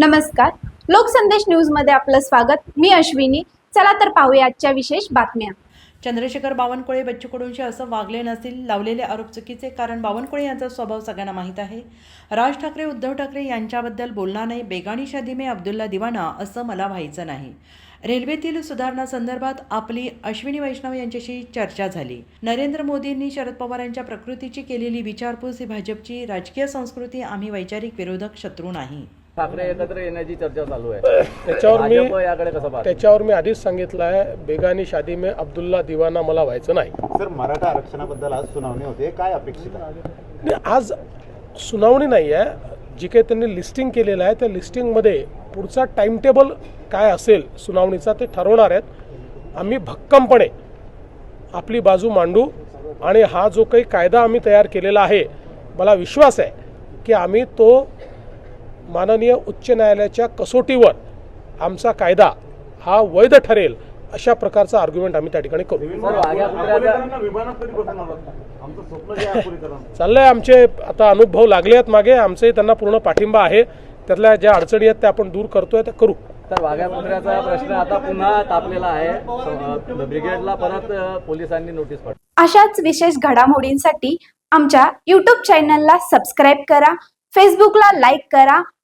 नमस्कार. लोकसंदेश न्यूजमध्ये आपलं स्वागत. मी अश्विनी. चला तर पाहूया आजच्या विशेष बातम्या. चंद्रशेखर बावनकुळे बच्चू कडूंशी असं वागले नसतील लावलेले आरोप चुकीचे कारण बावनकुळे यांचा स्वभाव सगळ्यांना माहीत आहे. राज ठाकरे उद्धव ठाकरे यांच्याबद्दल बोलणार नाही बेगाणी शादी मे अब्दुल्ला दिवाना असं मला व्हायचं नाही. रेल्वेतील सुधारणासंदर्भात आपली अश्विनी वैष्णव यांच्याशी चर्चा झाली. नरेंद्र मोदींनी शरद पवार यांच्या प्रकृतीची केलेली विचारपूस ही भाजपची राजकीय संस्कृती आम्ही वैचारिक विरोधक शत्रू नाही. ठाकरे एकत्र येण्याची चर्चा चालू आहे. त्याच्यावर मी याकडे कसं पाहतो त्याच्यावर मी आधीच सांगितलं आहे बेगानी शादी में अब्दुल्ला दिवाना मला व्हायचं नाही. सर मराठा आरक्षणाबद्दल आज सुनावणी होते. काय अपेक्षित आहे? आज सुनावणी नाही आहे. जी काही त्यांनी लिस्टिंग केलेलं आहे त्या लिस्टिंगमध्ये पुढचा टाईमटेबल काय असेल सुनावणीचा ते ठरवणार आहेत. आम्ही भक्कमपणे आपली बाजू मांडू आणि हा जो काही कायदा आम्ही तयार केलेला आहे मला विश्वास आहे की आम्ही तो माननीय उच्च न्यायालयाच्या कसोटीवर आमचा कायदा हा वैध ठरेल अशा प्रकारचा आर्ग्युमेंट आम्ही त्या ठिकाणी करू. चाललंय आमचे आता अनुभव लागले आहेत मागे. आमचे त्यांना पूर्ण पाठिंबा आहे. त्यातल्या ज्या अडचणी आहेत त्या आपण दूर करतोय त्या करू. तर वाघ्या कुत्र्याचा प्रश्न आता पुन्हा तापलेला आहे. ब्रिगेडला परत पोलिसांनी नोटीस पाठवली. अशाच विशेष घडामोडींसाठी आमच्या यूट्यूब चॅनलला सबस्क्राईब करा फेसबुकला लाईक करा